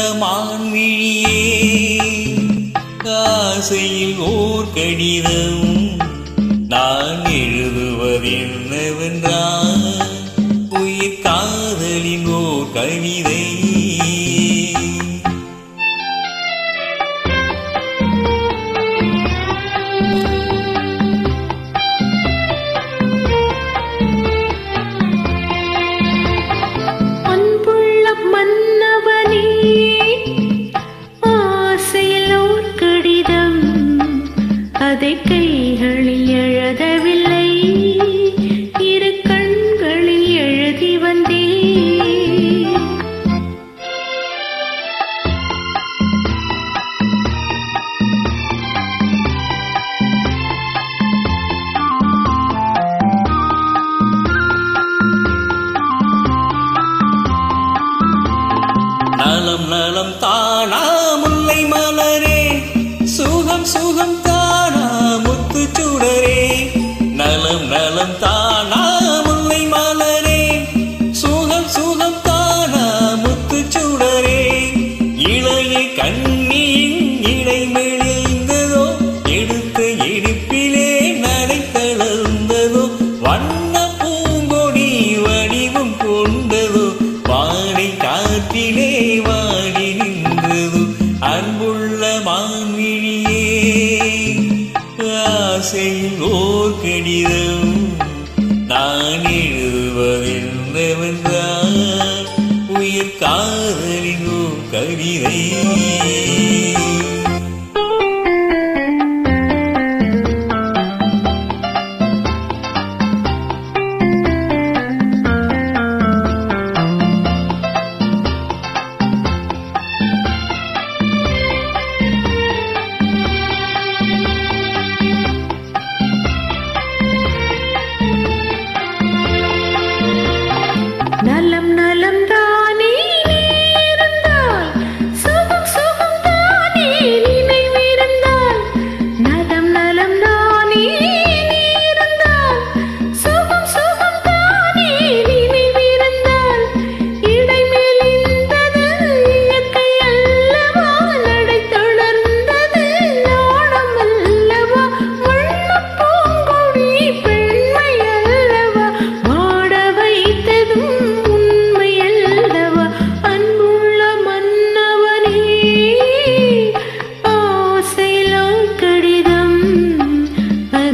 அன்புள்ள மான்விழியே காசையில் ஓர் கடிதம் நான் கைகளில் எழுதவில்லை. இரு கண்களில் எழுதி வந்தேன். நலம் நலம் தானா முல்லை மலரே. சுகம் சுகம் நலம் தானா முல்லை மாலரே? சுகம் சுகம் தானா முத்து சுடரே? இளைய கண்ணியின் இடை மெழிந்ததோ? எடுத்த எடுப்பிலே நடை தளர்ந்ததோ? வண்ண பூங்கொடி வடிவம் கொண்டதோ? வாடை காற்றிலே வாடி நின்றது? அன்புள்ள மான்விழியே ஆசையில் ஓர் கடிதம். உயிர் காதலின் கவிதை.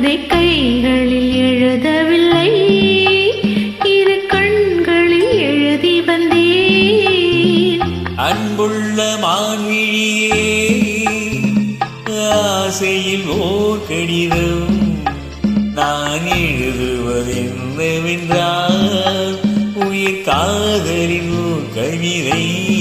அதை கைகளில் எழுதவில்லை. இரு கண்களில் எழுதி வந்தேன். அன்புள்ள மான்விழியே ஆசையில் ஓர் கடிதம் நான் எழுதுவதென்னவென்றால் உயிர் காதலின் கவிதை.